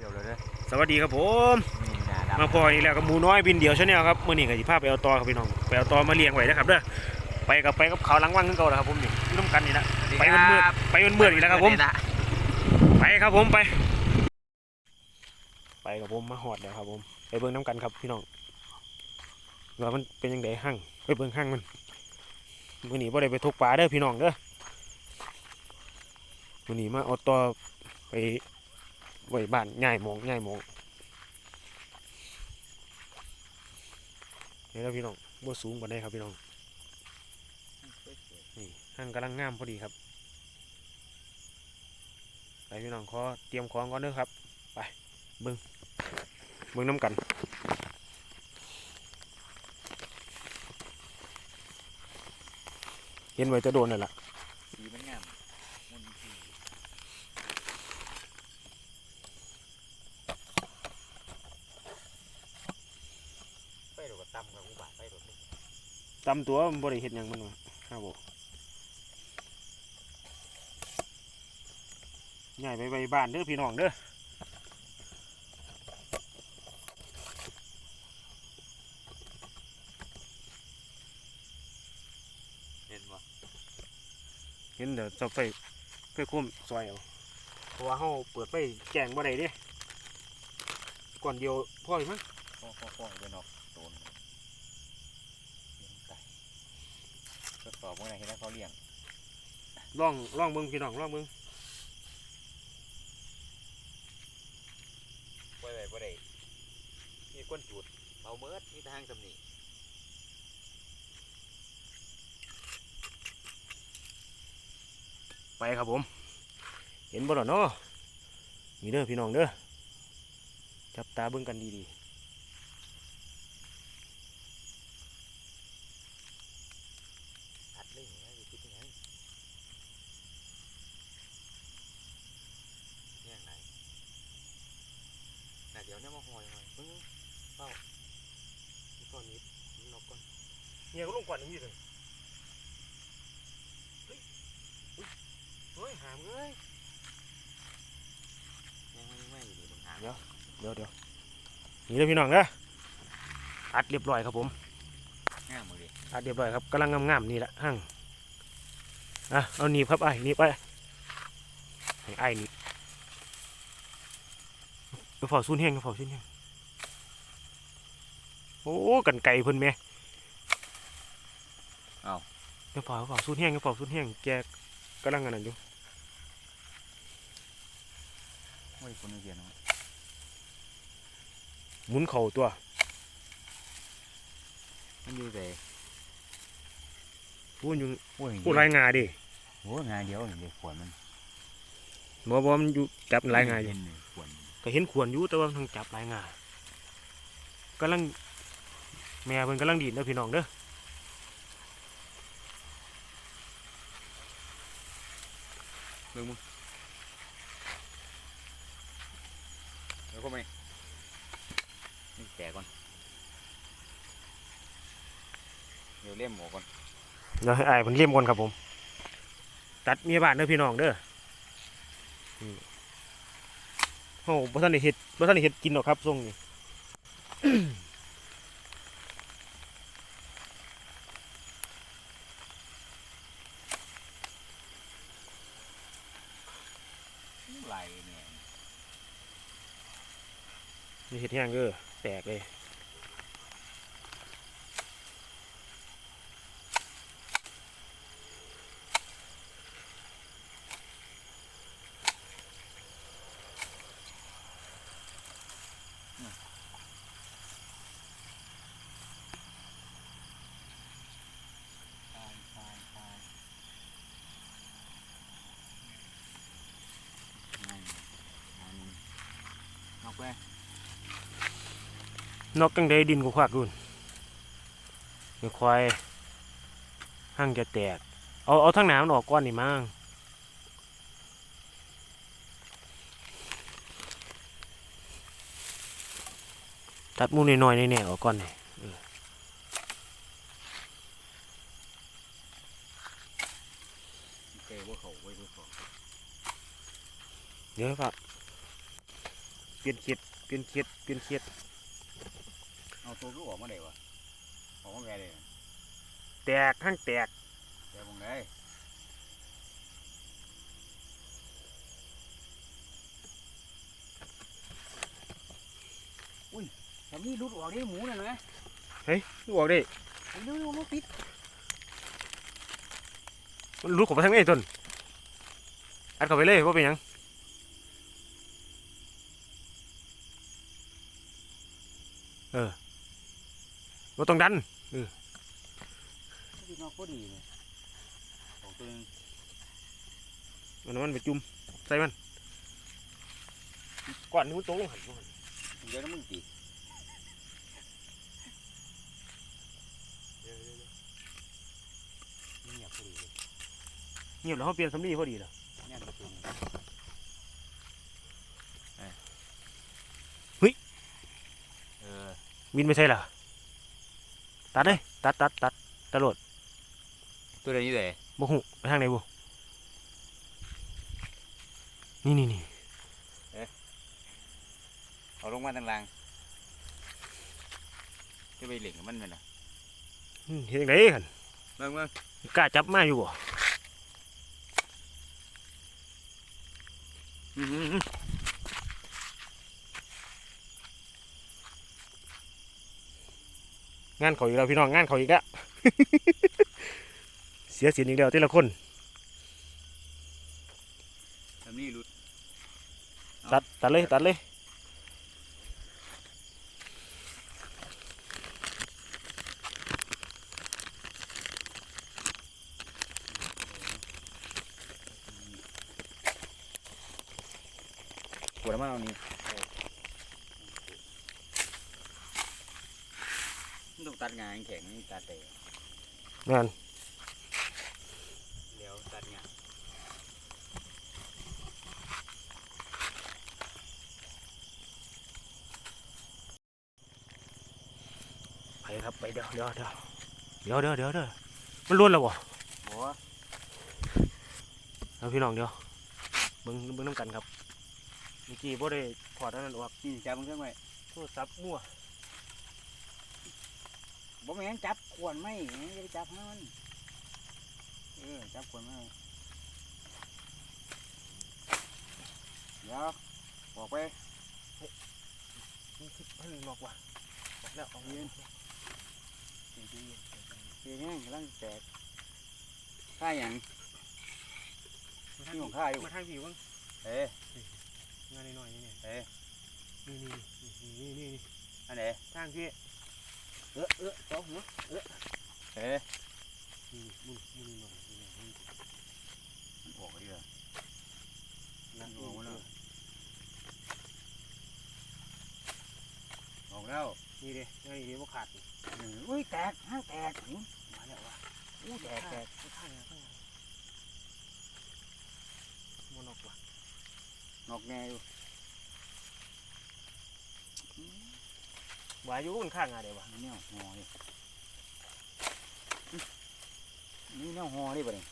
เดี๋ยวเลยเด้อสวัสดีครับผม นี่นะดำมาพออีกแล้วกับหมูน้อยบินเดียวชาแนลครับมื่อนี้ก็สิพาไปเอาตอครับพี่น้องไปเอาตอมาเลี้ยงไว้นะครับเด้อไปกับไปกับเขาหลังวังขึ้นเก่าแล้วครับผมนี่อยู่ร่วมกันนี่ละไปมันมืดไปมันมืดอีกแล้วครับผมนี่นะไปครับผมไป ไปกับผมมาหอดแล้วครับผม ไปเบิ่งน้ำกันครับพี่น้องว่ามันเป็นยังไงหั่งไปเบิ่งหั่งมันมื่อนี้บ่ได้ไปทกปลาเด้อพี่น้องเด้อมื่อนี้มาเอาตอไป ไว้บ้านง่ายหมองง่ายหมองเดี๋ยวพี่น้องบ่สูงกว่านี้ครับพี่น้องนี่หั่งกำลังงามพอดีครับไปพี่น้องขอเตรียมของก่อนเด้อครับ ไปเบิ้งเบิ้งน้ำกันเห็นไว้จะโดนนั่นแหละ สีมันงามมันสีไปดูกับตำกับอุบาทไปดูนี่ ตำตัวมันบริเห็ดหยังมันวะครับผมง่ายไปไปบ้านเด้อพี่น้องเด้อเห็นบ่เห็นเดี๋ยวจะไฟไฟคุ้มซอยเอาเพราะว่าเฮาเปิดไฟแจ้งบ่ได้เด้ก่อนเดียวพ่ออยู่มั้งฟ้องฟ้องฟ้องเป็นออกโตนเลี้ยงไก่ ทดสอบเมื่อไหร่เห็นแล้วเขาเลี้ยงลองลองเบิ่งพี่น้องลองเบิ่งไปไปไปได้มีก้นจุดเอาเมิดมีทางสำนีไปครับผม เห็นบ่ล่ะเนาะนี่เด้อพี่น้องเด้อจับตาเบิ่งกันดีอัดเลยนะอยู่คิดยังไงเนี่ยไหนน่ะ เดี๋ยวเนี่ยมาหอยหอยเพิ่งๆก่อนนี้นอกก่อนเนี่ยก็ลงก่อนนี่เลยเฮ้ยเฮ้ยหามเอ้ยยังไม่ไม่อยู่ดีบางทางเดี๋ยวเดี๋ยวนี่เด้อพี่น้องเด้ออัดเรียบร้อยครับผมง่ามมือดิอัดเรียบร้อยครับกำลังงามๆนี่แหละหั่งอะเอาหนีบครับไอ้หนีบไปไอ้หนีบไปเฝ้าซุนแห้งไปเฝ้าซุนแห้ง อ้กันไก่เพิ่นแม่เดี๋ยวเผาเผาสุดแห้งเดี๋ยวเผาสุดแห้งแกกำลังอันนั้นอยู่โอ้ยคนเดียวเนาะหมุนเข่าตัว มันอยู่แต่พูดอยู่โอ้ยพูดรายงานดิโอ้ยงานเดียวเดี๋ยวขวนมันบ่บ่มันอยู่จับรายงานอยู่เห็นเลยขวนก็เห็นขวนอยู่แต่ว่ามันทางจับรายงานกำลัง แม่เพิ่นกำลังดีดเด้อพี่น้องเด้อเบิ่งมึงเดี๋ยวก็ไม่นี่แตกก่อนเดี๋ยวเล่มหมูก่อนเดี๋ยวให้อ้ายเพิ่นเลี่ยมก่อนครับผม ตัดเมียบ้านเด้อพี่น้องเด้ออืมโอ้บ่ทันได้เฮ็ดบ่ทันได้เฮ็ดกินหรอกครับทรงนี้ ไหลเนี่ย นี่ เห็ดแห้งเด้อแตกเลย ตายตายตายนั่นนั่นนอกไป นอกกังได้ดินก็ควักรุ่นเดี๋ยวควายหั่งจะแตก เอาเอาทั้งหน้ำมันออกก่อนนี่มั้งตัดหมูน้อยๆแน่ๆออกก่อนนี่เกว่าเขาไว้ด้วยเขาเดี๋ยวครับลี่ยนเขียดเปลี่ยนเขียดเปลี่ยนเขียด เอาตัวก็ออกมาได้วะออกมาแก่เลยแตกทั้งแตกแก่มองไงทำนี่รุดออกได้หมูน่ะนะลูกออกได้ไอ้ดูดูมันปิดมันรู้ของมาทางไหนต้นอัดเข้าไปเลยว่าเป็นหยังเออ ว่าต้องดันปิดนอกก็ดีเลยออกตัวหนึงมันเอามันไปจุ่มใส่มันก่อนนี้มันตกลงหันบ่หันเดี๋ยวน้ำมึงตีเงียบพอดีเลยเงียบแล้วเขาเปลี่ยนสำลีพอดีแล้วแน่นประตูนี่เออวินไม่ใช่ล่ะ ตัดเลยตัดตัดตัดตลอดตัวเดียวนี้เลยบ่หูไปทางไหนบ่นี่นี่นี่เอาลงมาทางล่างจะไปเหล่งกับมันไหมล่ะอืมเห็นจังไดหันเบิ่งเบิ่งกล้าจับมาอยู่บ่ อื้อหือหือ งานเขาอีกแล้วพี่น้องงานเขาอีกแล้วเสียสินอีกแล้วแต่ละคนทำนี่รุดตัดตัดเลยตัดเลยปวดมากเอานี่มัน ต้องตัดงานแข็งนี่ตัดแต่งานเดี๋ยวตัดงานไปครับไปเดี๋ยวเดี๋ยวเดี๋ยวเดี๋ยวเดี๋ยวเดี๋ยวเดี๋ยวมันล้วนแล้วบ่โอ้เอาพี่น้องเดี๋ยวเบิ่งเบิ่งน้ำกันครับเมื่อกี้บ่ได้ถอดอันนั้นออกนี่จับมันขึ้นไว้โทรศัพท์มั่ว บ่แม่นจับขวนไม่อย่าไปจับให้มันเออจับขวนไม่เดี๋ยวบอกไปมันคือมันนอกว่ะออกแล้วออกยืแล้วนเสียงแห้งกำลังแตกข้าอย่างนี่ของข้าอยู่มาทางพี่บ้างเอ๊ะงานน้อยๆนี่เนี่ยเอ๊ะนี่นี่นี่นี่นี่อันไหนทางพี่เออเออสองหัวเอ๊ะนี่นี่นี่นี่หน่อยนี่นี่นี่มันออกดีเลยนั่นออกแล้วนี่ออกแล้วนี่เด้งานนี่เด้บ่ขาดนี่เอออุ้ยแตกห้างแตกหูมาแล้วว่ะอู้แตกแตกข้างข้างๆบ่นอกว่ะนอกแน่อยู่ ว่าอยู่มันข้างงานเด้ว่ะนี่แนวหอนี่นี่แนวหอนี่บ่เนี่ย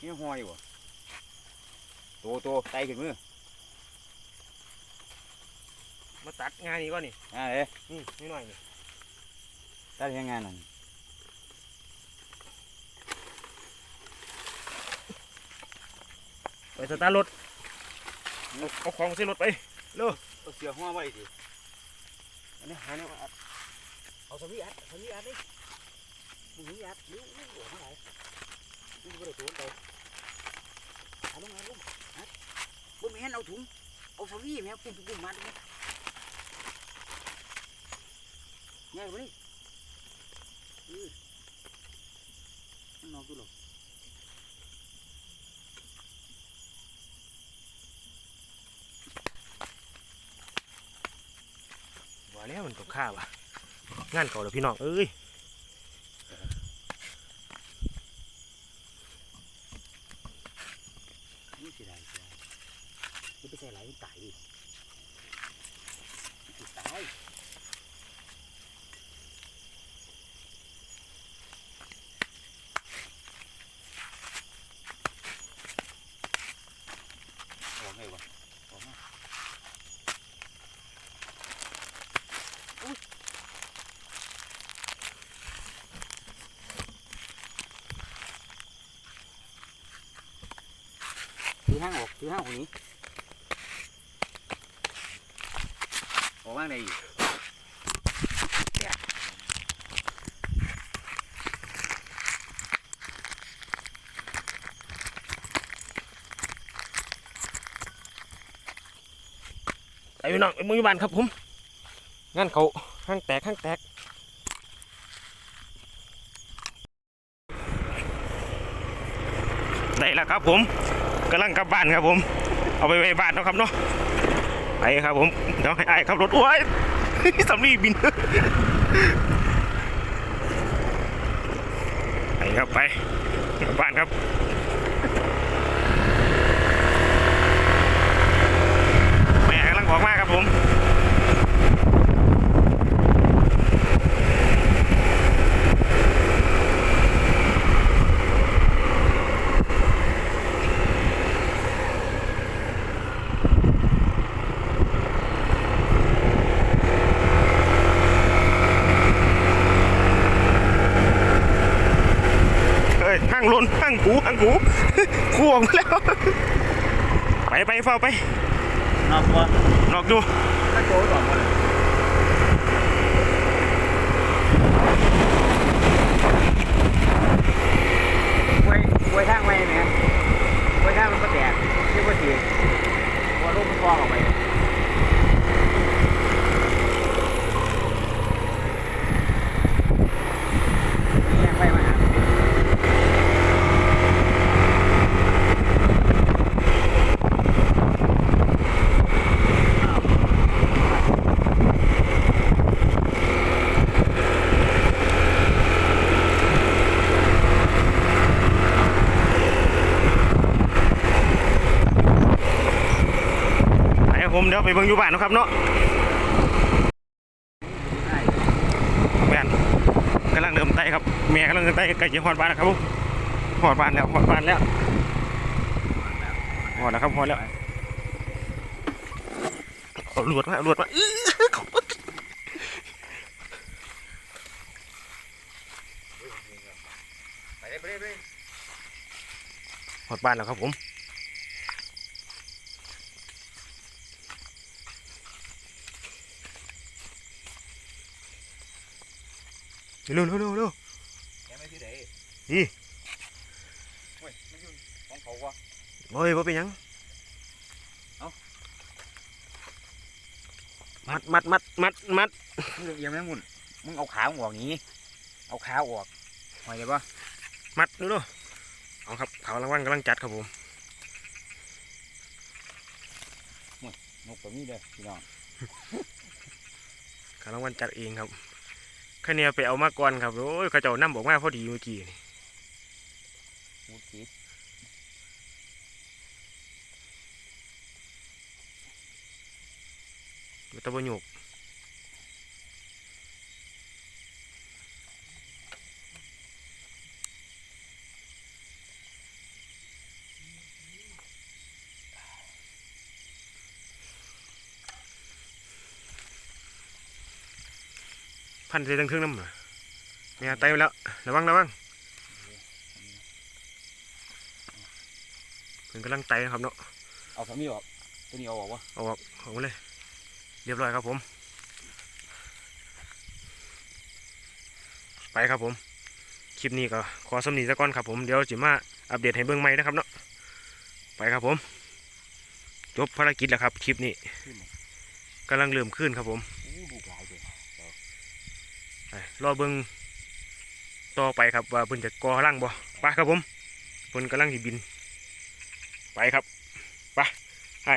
นี่ห้อยอยู่บ่โตโตไตขึ้นมือมาตัดงานนี้ก่อนนี่อ่าเอ๊ะนี่นี่หน่อยนี่ตัดยังงานนั่นไปสตาร์ทรถเอาเอาของใส่รถไปเอาเสือห้อไว้ดิอันนี้หาเนี่ยมาอัดเอาสวีอัดสวีอัดดิมึงอัดนิ้วนิ้วหัวเท่าไหร่นี่บ่ได้ตัวนไปเอาลงมาลงอัดบ่แม่นเอาถุงเอาสวีแม่ปุ่มปุ่มมัดแม่ง่ายบ่ดิเออมันอนกตัวหรอก ว่าแล้วมันต้องฆ่าวะงานเก่าแล้วพี่น้องเอ้ยนี่สิได้จ้ะนี่ไปใส่ไหลมันตายดิมันตาย ออกไงวะ ออกมาถือ ห้างออกถือห้างออกนี้ออกบ้างได้อีกไอ้พี่น้องไอ้มือบ้านครับผมงานเขาห้างแตกห้างแตกได้แล้วครับผม กำลังกลับบ้านครับผม เอาไปไว้บ้านนะครับเนาะไปครับผมเดี๋ยวให้ไอ้ขับรถโอ้ยสำลีบินไปครับไปกลับบ้านครับ แม่กำลังออกมาครับผม เอ้ยห้างลนห้างกูห้างกูกูออกมาแล้ว ไปไปเฝ้าไป นอกตัวนอกดูถ้าโจก่อนหมดเลยไว้ไว้ทางไว้ไหมไว้ทางมันก็แตกเรียกว่าทีว่าลูกมันฟองออกไปแยกไว้มาหา ไปครับผม เดี๋ยวไปเบิ่งอยู่บ้านนะครับเนาะแม่นกำลังเดิมไต่ครับแม่กำลังเดิมไต่ใกล้จะหอดบ้านแล้วครับผมหอดบ้านแล้วหอดบ้านแล้วหอดแล้วครับหอดแล้วเอาลวดมาเอาลวดมาหอดบ้านแล้วครับผม เร็วเร็วเร็วเร็วแกไม่ที่ไหนนี่เว้ยมันอยู่ของเขาวะโอ้ยว่าเป็นหยังเอ้ามัดมัดมัดมัดมัดมึงเอียงแม่งมุนมึงเอาขามึงออกนี้เอาขาออกหอยได้ปะมัดดูดูเอาครับเขารางวัลกำลังจัดครับผมนกตัวนี้เด้อพี่น้องเขารางวัลจัดเองครับ แค่เนี้ยไปเอามาก่อนครับโอ้ยเขาเจ้านำบอกมาพอดีเมื่อกี้นี่มูดติดตะบะหยุก พันใส่ตั้งเครื่องน้ำเหรอเมียไตไปแล้ว ระวังระวังเพิ่นกำลังไตนะครับเนาะ เอาสามีออก ตัวนี้เอาออกวะเอาออกออกมาเลย เรียบร้อยครับผม ไปครับผม คลิปนี้ก็ขอสำนีซะก่อนครับผม เดี๋ยวจิมาอัปเดตให้เบิ่งใหม่นะครับเนาะ ไปครับผม จบภารกิจแล้วครับ คลิปนี้กำลังเริ่มขึ้นครับผม อู้ลูกหลายเลย ไป รอเบิ่งต่อไปครับว่าเพิ่นจะก่อร่างบ่ไปครับผมเพิ่นกำลังที่บิน ไปครับไปให้